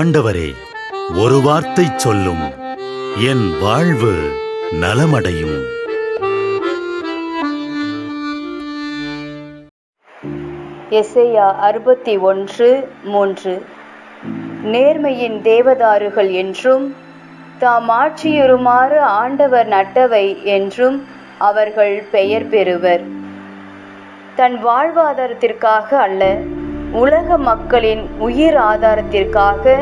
ஆண்டவரே ஒரு வார்த்தை சொல்லும். என் வாழ்வு நலமடையும். எசேயா அறுபத்தி ஒன்று மூன்று. நேர்மையின் தேவதாருகள் என்றும் தாம் ஆட்சியுறுமாறு ஆண்டவர் நட்டவை என்றும் அவர்கள் பெயர் பெறுவர். தன் வாழ்வாதாரத்திற்காக அல்ல உலக மக்களின் உயிர் ஆதாரத்திற்காக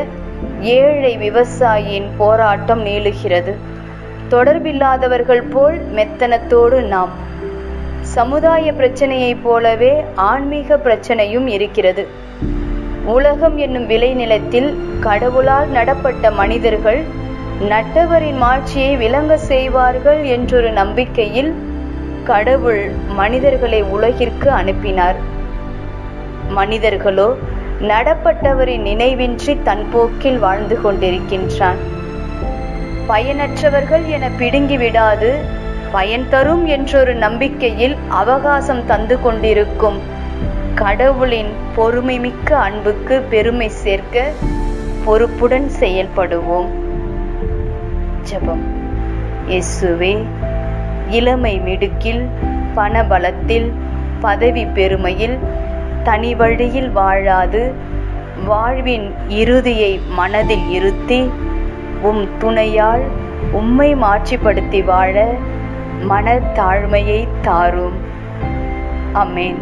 ஏழை விவசாயியின் போராட்டம் நீளுகிறது. தொடர்பில்லாதவர்கள் போல் மெத்தனத்தோடு நாம். சமுதாய பிரச்சனையைப் போலவே ஆன்மீக பிரச்சனையும் இருக்கிறது. உலகம் என்னும் விளைநிலத்தில் கடவுளால் நடப்பட்ட மனிதர்கள் நட்டவரின் மாட்சியை விளங்க செய்வார்கள் என்றொரு நம்பிக்கையில் கடவுள் மனிதர்களை உலகிற்கு அனுப்பினார். மனிதர்களோ நடப்பட்டவரின் நினைவின்றி தன் போக்கில் வாழ்ந்து கொண்டிருக்கின்றான். பயனற்றவர்கள் என பிடுங்கி விடாது பயன் தரும் என்றொரு நம்பிக்கையில் அவகாசம் தந்து கொண்டிருக்கும் கடவுளின் பொறுமைமிக்க அன்புக்கு பெருமை சேர்க்க பொறுப்புடன் செயல்படுவோம். ஜெபம். இயேசுவே இளமை மிடுக்கில் பணபலத்தில் பதவி பெருமையில் தனி வழியில் வாழாது. வாழ்வின் இறுதியை மனதில் இருத்தி உம் துணையால் உம்மை மாற்றிப்படுத்தி வாழ மனத்தாழ்மையை தாரும். அமேன்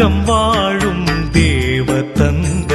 விண்ணகம் வாழும் தேவ தந்தையே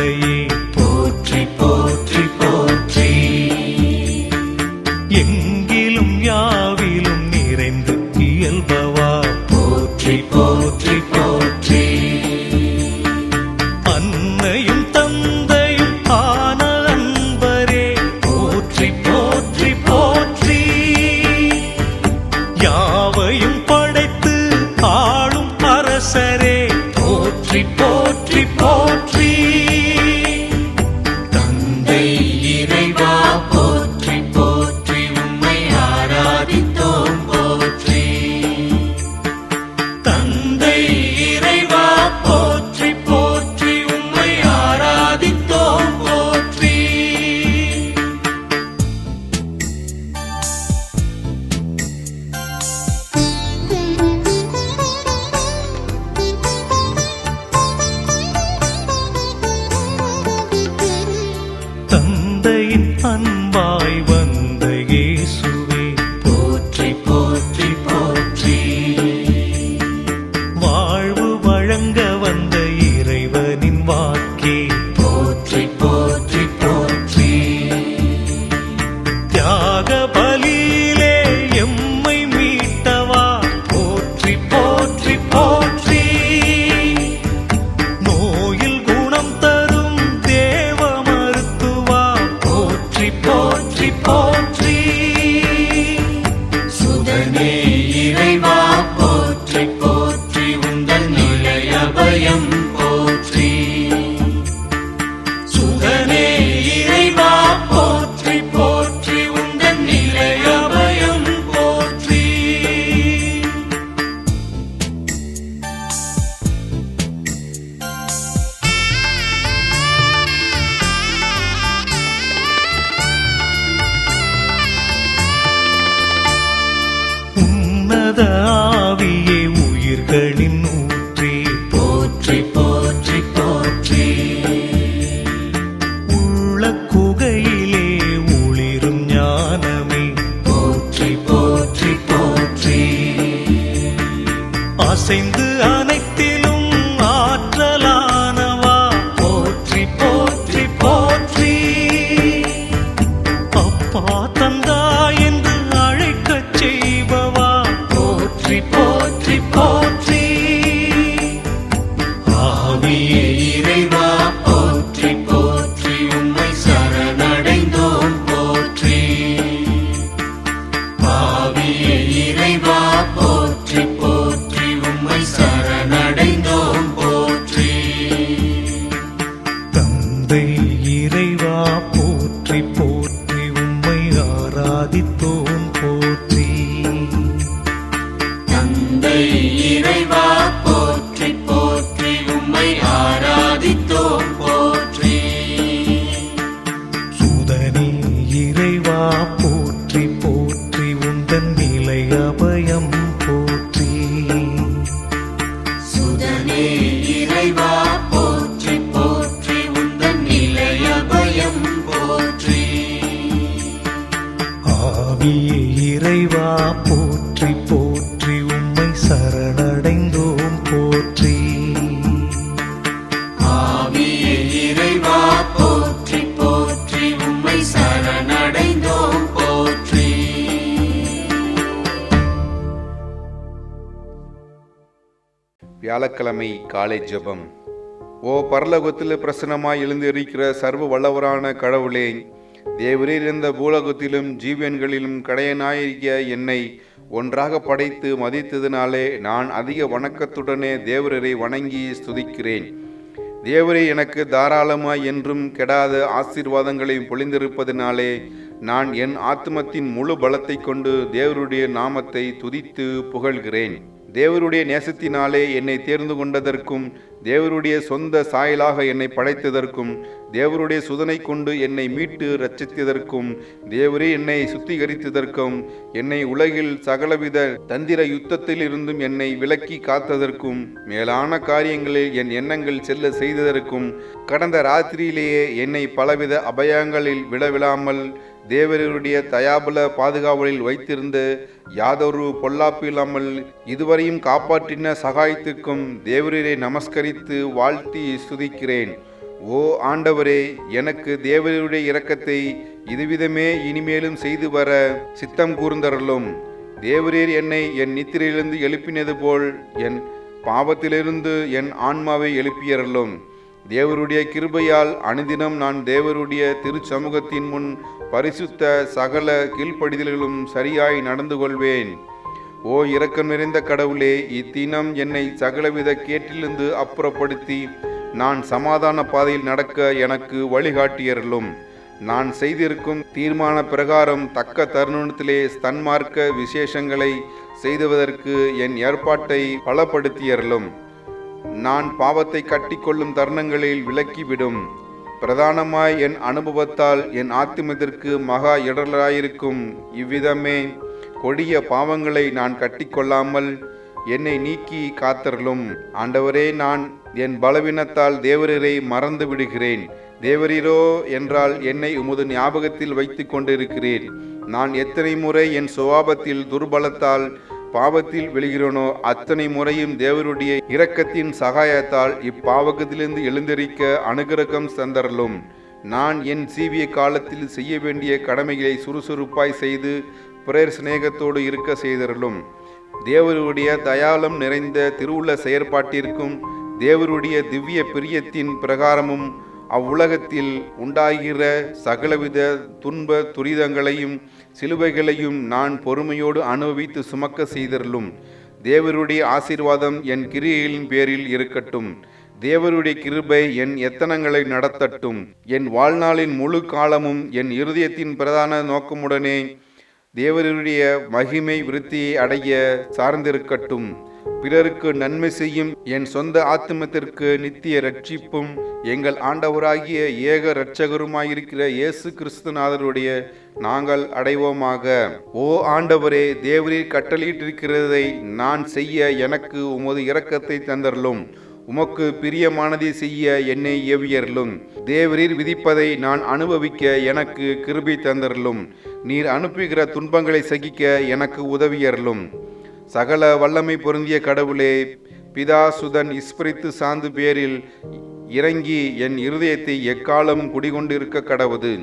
campo வியாழக்கிழமை காலை ஜெபம். ஓ பரலோகத்தில் பிரசன்னமாய் எழுந்திருக்கிற சர்வ வல்லவரான கடவுளே தேவரீர் இருந்த பூலோகத்திலும் ஜீவியன்களிலும் கடையனாயிருக்கிய என்னை ஒன்றாக படைத்து மதித்ததினாலே நான் அதிக வணக்கத்துடனே தேவரரை வணங்கி ஸ்துதிக்கிறேன். தேவரே எனக்கு தாராளமாய் என்றும் கெடாத ஆசீர்வாதங்களை பொழிந்திருப்பதினாலே நான் என் ஆத்மத்தின் முழு பலத்தை கொண்டு தேவருடைய நாமத்தை துதித்து புகழ்கிறேன். தேவருடைய நேசத்தினாலே என்னை தேர்ந்து கொண்டதற்கும் தேவருடைய சொந்த சாயலாக என்னை படைத்ததற்கும் தேவருடைய சுதனை கொண்டு என்னை மீட்டு ரட்சித்ததற்கும் தேவரே என்னை சுத்திகரித்ததற்கும் என்னை உலகில் சகலவித தந்திர யுத்தத்தில் இருந்தும் என்னை விலக்கி காத்ததற்கும் மேலான காரியங்களில் என் எண்ணங்கள் செல்ல செய்ததற்கும் கடந்த ராத்திரியிலேயே என்னை பலவித அபயங்களில் விழவிழாமல் தேவருடைய தயாபல பாதுகாவலில் வைத்திருந்து யாதொரு பொல்லாப்பு இல்லாமல் இதுவரையும் காப்பாற்றின சகாயத்திற்கும் தேவரீரை நமஸ்கரித்து வாழ்த்தி சுதிக்கிறேன் ஓ ஆண்டவரே எனக்கு தேவருடைய இரக்கத்தை இதுவிதமே இனிமேலும் செய்து வர சித்தம் கூர்ந்தருளும். தேவரீர் என்னை என் நித்திரையிலிருந்து எழுப்பினது போல் என் பாவத்திலிருந்து என் ஆன்மாவை எழுப்பியறலும் தேவருடைய கிருபையால் அனுதினம் நான் தேவருடைய திருச்சமூகத்தின் முன் பரிசுத்த சகல கீழ்ப்படிதல்களும் சரியாய் நடந்து கொள்வேன். ஓ இரக்கம் நிறைந்த கடவுளே இத்தினம் என்னை சகலவித கேட்டிலிருந்து அப்புறப்படுத்தி நான் சமாதான பாதையில் நடக்க எனக்கு வழிகாட்டியர்களும் நான் செய்திருக்கும் தீர்மான பிரகாரம் தக்க தருணத்திலே ஸ்தன்மார்க்க விசேஷங்களை செய்துவதற்கு என் ஏற்பாட்டை பலப்படுத்தியர்களும் நான் பாவத்தை கட்டிக்கொள்ளும் தருணங்களில் விலக்கிவிடும். பிரதானமாய் என் அனுபவத்தால் என் ஆத்திமத்திற்கு மகா இடர்களாயிருக்கும் இவ்விதமே கொடிய பாவங்களை நான் கட்டிக்கொள்ளாமல் என்னை நீக்கி காத்தருளும். ஆண்டவரே நான் என் பலவீனத்தால் தேவரீரை மறந்து விடுகிறேன். தேவரீரோ என்றால் என்னை உமது ஞாபகத்தில் வைத்து கொண்டிருக்கிறேன் நான் எத்தனை முறை என் சுவாபத்தில் துர்பலத்தால் பாவத்தில் விழுகிறோனோ அத்தனை முறையும் தேவருடைய இரக்கத்தின் சகாயத்தால் இப்பாவகத்திலிருந்து எழுந்தரிக்க அனுகிரகம் தந்தரலும் நான் என் சீவிய காலத்தில் செய்ய வேண்டிய கடமைகளை சுறுசுறுப்பாய் செய்து பிரேர் சிநேகத்தோடு இருக்க செய்தரலும் தேவருடைய தயாளம் நிறைந்த திருவுள்ள செயற்பாட்டிற்கும் தேவருடைய திவ்ய பிரியத்தின் பிரகாரமும் அவ்வுலகத்தில் உண்டாகிற சகலவித துன்ப துரிதங்களையும் சிலுவைகளையும் நான் பொறுமையோடு அனுபவித்து சுமக்க செய்தருளும். தேவருடைய ஆசீர்வாதம் என் கிரியைகளின் பேரில் இருக்கட்டும். தேவருடைய கிருபை என் எத்தனங்களை நடத்தட்டும். என் வாழ்நாளின் முழு காலமும் என் இருதயத்தின் பிரதான நோக்கமுடனே தேவருடைய மகிமை விருத்தியை அடைய சார்ந்திருக்கட்டும். பிறருக்கு நன்மை செய்யும் என் சொந்த ஆத்மத்திற்கு நித்திய ரட்சிப்பும் எங்கள் ஆண்டவராகிய ஏக இரட்சகருமாயிருக்கிற இயேசு கிறிஸ்துநாதருடைய நாங்கள் அடைவோமாக. ஓ ஆண்டவரே தேவரீர் கட்டளையிட்டிருக்கிறதை நான் செய்ய எனக்கு உமது இரக்கத்தை தந்தரலும். உமக்கு பிரியமானதை செய்ய என்னை ஏவியருளும். தேவரீர் விதிப்பதை நான் அனுபவிக்க எனக்கு கிருபை தந்தரலும் நீர் அனுப்புகிற துன்பங்களை சகிக்க எனக்கு உதவியருளும். சகல வல்லமை பொருந்திய கடவுளே பிதா சுதன் இஸ்பிரித்து சாந்து பேரில் இறங்கி என் இருதயத்தை எக்காலம் குடிகொண்டிருக்க கடவுது.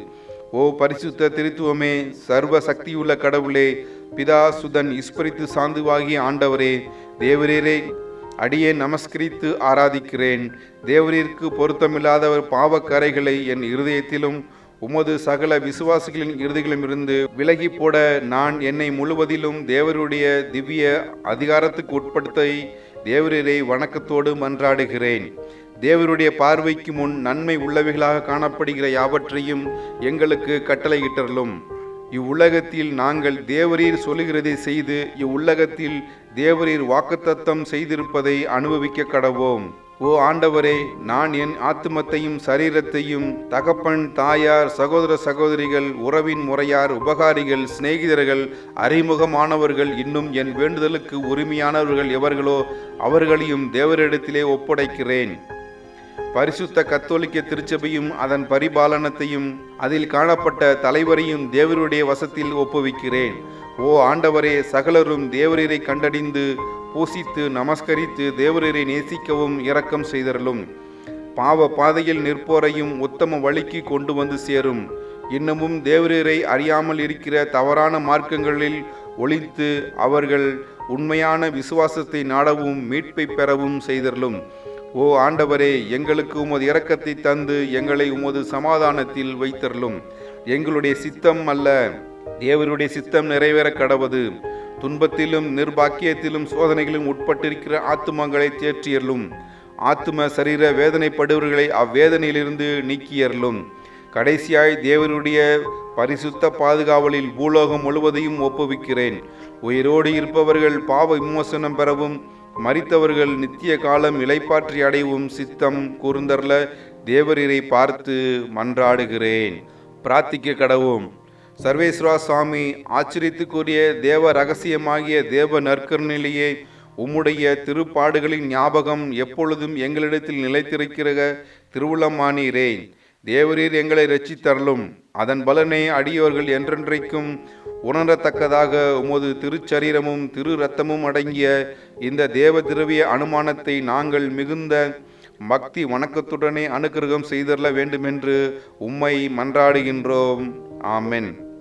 ஓ பரிசுத்த திருத்துவமே சர்வ சக்தியுள்ள கடவுளே பிதா சுதன் இஸ்பிரித்து சாந்துவாகிய ஆண்டவரே தேவரீரே அடியே நமஸ்கரித்து ஆராதிக்கிறேன். தேவரிற்கு பொருத்தமில்லாதவர் பாவக்கரைகளை என் இருதயத்திலும் உமது சகல விசுவாசிகளின் இறுதிகளிலுமிருந்து விலகி போட நான் என்னை முழுவதிலும் தேவருடைய திவ்ய அதிகாரத்துக்கு உட்படுத்த தேவரரை வணக்கத்தோடு மன்றாடுகிறேன். தேவருடைய பார்வைக்கு முன் நன்மை உள்ளவைகளாக காணப்படுகிற யாவற்றையும் எங்களுக்கு கட்டளையிட்டருளும். இவ்வுலகத்தில் நாங்கள் தேவரீர் சொல்லுகிறதை செய்து இவ்வுலகத்தில் தேவரீர் வாக்குத்தத்தம் செய்திருப்பதை அனுபவிக்க கடவோம். ஓ ஆண்டவரே நான் என் ஆத்மத்தையும் சரீரத்தையும் தகப்பன் தாயார் சகோதர சகோதரிகள் உறவின் முறையார் உபகாரிகள் சிநேகிதர்கள் அறிமுகமானவர்கள் இன்னும் என் வேண்டுதலுக்கு உரிமையானவர்கள் எவர்களோ அவர்களையும் தேவரிடத்திலே ஒப்படைக்கிறேன். பரிசுத்த கத்தோலிக்க திருச்சபையும் அதன் பரிபாலனத்தையும் அதில் காணப்பட்ட தலைவரையும் தேவருடைய வசத்தில் ஒப்புவிக்கிறேன். ஓ ஆண்டவரே சகலரும் தேவரீரை கண்டடிந்து பூசித்து நமஸ்கரித்து தேவரீரை நேசிக்கவும் இரக்கம் செய்தரலும் பாவ பாதையில் நிற்போரையும் உத்தம வழிக்கு கொண்டு வந்து சேரும். இன்னமும் தேவரீரை அறியாமல் இருக்கிற தவறான மார்க்கங்களில் ஒழித்து அவர்கள் உண்மையான விசுவாசத்தை நாடவும் மீட்பை பெறவும் செய்தரலும் ஓ ஆண்டவரே எங்களுக்கு உமது இரக்கத்தை தந்து எங்களை உமது சமாதானத்தில் வைத்தரலும் எங்களுடைய சித்தம் அல்ல தேவருடைய சித்தம் நிறைவேற கடவது. துன்பத்திலும் நிர்பாக்கியத்திலும் சோதனைகளும் உட்பட்டிருக்கிற ஆத்துமங்களை தேற்றியருளும். ஆத்தும சரீர வேதனைப்படுவர்களை அவ்வேதனையிலிருந்து நீக்கியருளும். கடைசியாய் தேவருடைய பரிசுத்த பாதுகாவலில் பூலோகம் முழுவதையும் ஒப்புவிக்கிறேன். உயிரோடு இருப்பவர்கள் பாவ விமோசனம் பெறவும் மறித்தவர்கள் நித்திய காலம் இலைப்பாற்றி அடைவும் சித்தம் கூர்ந்தர்ல தேவரீரை பார்த்து மன்றாடுகிறேன். பிரார்த்திக்க கடவும் சர்வேஸ்வரா சுவாமி ஆச்சரியத்துக்குரிய தேவ ரகசியமாகிய தேவ நற்கருணிலேயே உம்முடைய திருப்பாடுகளின் ஞாபகம் எப்பொழுதும் எங்களிடத்தில் நிலைத்திருக்கிற திருவுளமானீரேன் தேவரீர் எங்களை ரச்சித்தரலும் அதன் பலனை அடியோர்கள் என்றென்றைக்கும் உணரத்தக்கதாக உமது திருச்சரீரமும் திரு ரத்தமும் அடங்கிய இந்த தேவ திரவிய அனுமானத்தை நாங்கள் மிகுந்த பக்தி வணக்கத்துடனே அனுக்கிரகம் செய்தரல வேண்டுமென்று உம்மை மன்றாடுகின்றோம். ஆமென்.